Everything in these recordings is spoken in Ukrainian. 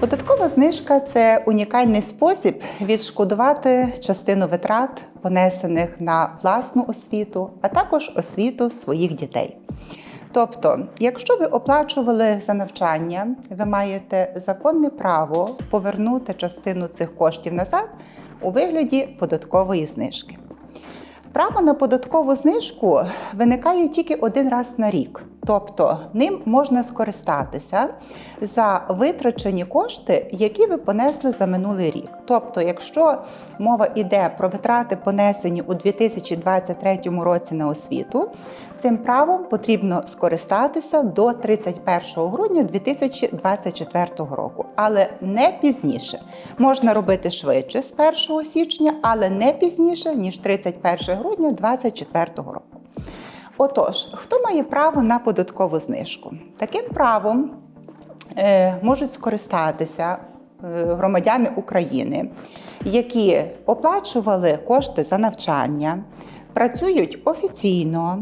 Податкова знижка це унікальний спосіб відшкодувати частину витрат, понесених на власну освіту, а також освіту своїх дітей. Тобто, якщо ви оплачували за навчання, ви маєте законне право повернути частину цих коштів назад у вигляді податкової знижки. Право на податкову знижку виникає тільки один раз на рік, тобто ним можна скористатися за витрачені кошти, які ви понесли за минулий рік. Тобто, якщо мова йде про витрати, понесені у 2023 році на освіту, цим правом потрібно скористатися до 31 грудня 2024 року, але не пізніше. Можна робити швидше з 1 січня, але не пізніше ніж 31 грудня 2024 року. Отож, хто має право на податкову знижку? Таким правом е, можуть скористатися е, громадяни України, які оплачували кошти за навчання, працюють офіційно,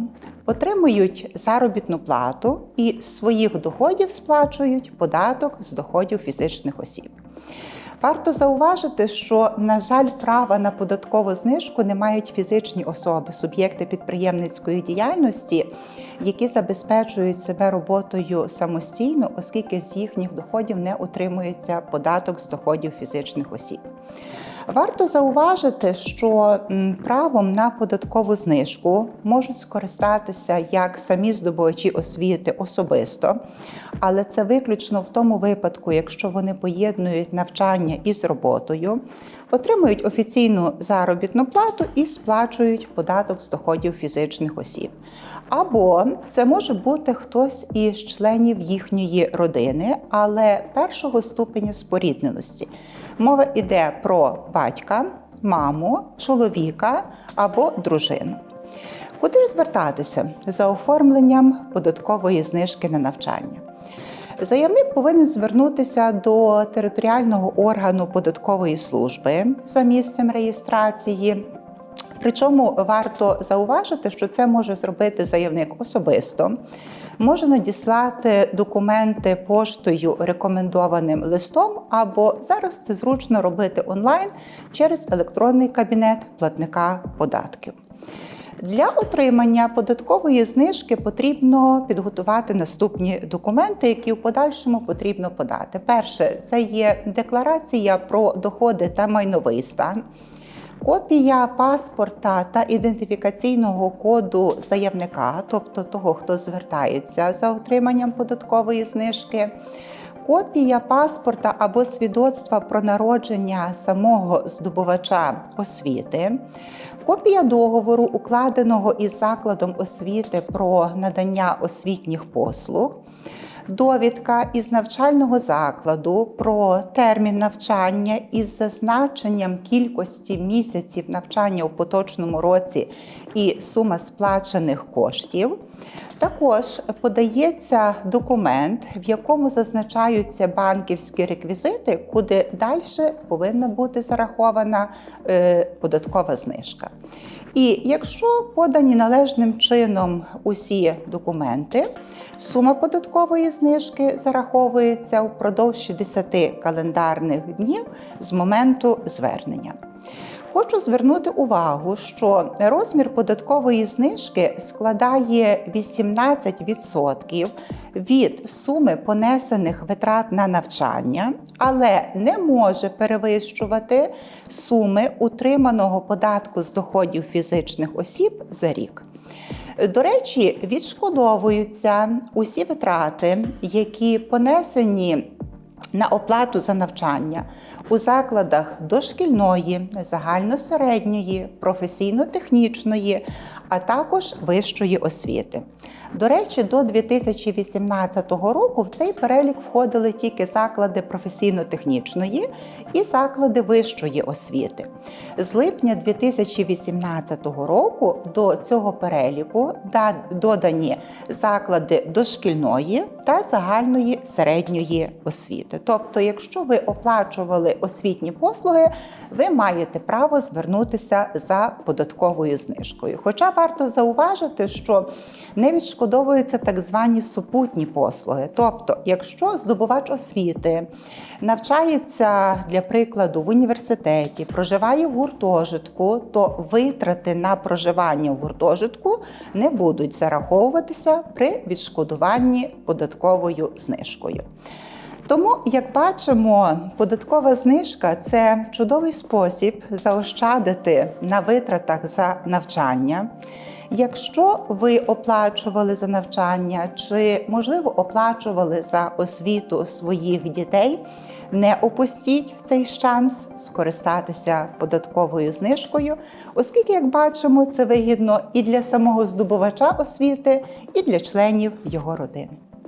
отримують заробітну плату і з своїх доходів сплачують податок з доходів фізичних осіб. Варто зауважити, що, на жаль, права на податкову знижку не мають фізичні особи, суб'єкти підприємницької діяльності, які забезпечують себе роботою самостійно, оскільки з їхніх доходів не утримується податок з доходів фізичних осіб. Варто зауважити, що правом на податкову знижку можуть скористатися як самі здобувачі освіти особисто, але це виключно в тому випадку, якщо вони поєднують навчання із роботою, отримують офіційну заробітну плату і сплачують податок з доходів фізичних осіб. Або це може бути хтось із членів їхньої родини, але першого ступеня спорідненості. Мова йде про батька, маму, чоловіка або дружину. Куди ж звертатися за оформленням податкової знижки на навчання? Заявник повинен звернутися до територіального органу податкової служби за місцем реєстрації. Причому варто зауважити, що це може зробити заявник особисто, може надіслати документи поштою рекомендованим листом, або зараз це зручно робити онлайн через електронний кабінет платника податків. Для отримання податкової знижки потрібно підготувати наступні документи, які в подальшому потрібно подати. Перше це є декларація про доходи та майновий стан. Копія паспорта та ідентифікаційного коду заявника, тобто того, хто звертається за отриманням податкової знижки, копія паспорта або свідоцтва про народження самого здобувача освіти, копія договору, укладеного із закладом освіти про надання освітніх послуг. Довідка із навчального закладу про термін навчання із зазначенням кількості місяців навчання у поточному році і сума сплачених коштів. Також подається документ, в якому зазначаються банківські реквізити, куди далі повинна бути зарахована е, податкова знижка. І якщо подані належним чином усі документи, сума податкової знижки зараховується впродовж 60 календарних днів з моменту звернення. Хочу звернути увагу, що розмір податкової знижки складає 18% від суми понесених витрат на навчання, але не може перевищувати суми утриманого податку з доходів фізичних осіб за рік. До речі, відшкодовуються усі витрати, які понесені на оплату за навчання у закладах дошкільної, загальносередньої, професійно-технічної, а також вищої освіти. До речі, до 2018 року в цей перелік входили тільки заклади професійно-технічної і заклади вищої освіти. З липня 2018 року до цього переліку додані заклади дошкільної та загальної середньої освіти. Освіти. Тобто, якщо ви оплачували освітні послуги, ви маєте право звернутися за податковою знижкою. Хоча варто зауважити, що не відшкодовуються так звані супутні послуги. Тобто, якщо здобувач освіти навчається для прикладу в університеті, проживає в гуртожитку, то витрати на проживання в гуртожитку не будуть зараховуватися при відшкодуванні податковою знижкою. Тому, як бачимо, податкова знижка це чудовий спосіб заощадити на витратах за навчання. Якщо ви оплачували за навчання чи, можливо, оплачували за освіту своїх дітей, не опустіть цей шанс скористатися податковою знижкою, оскільки, як бачимо, це вигідно і для самого здобувача освіти, і для членів його родини.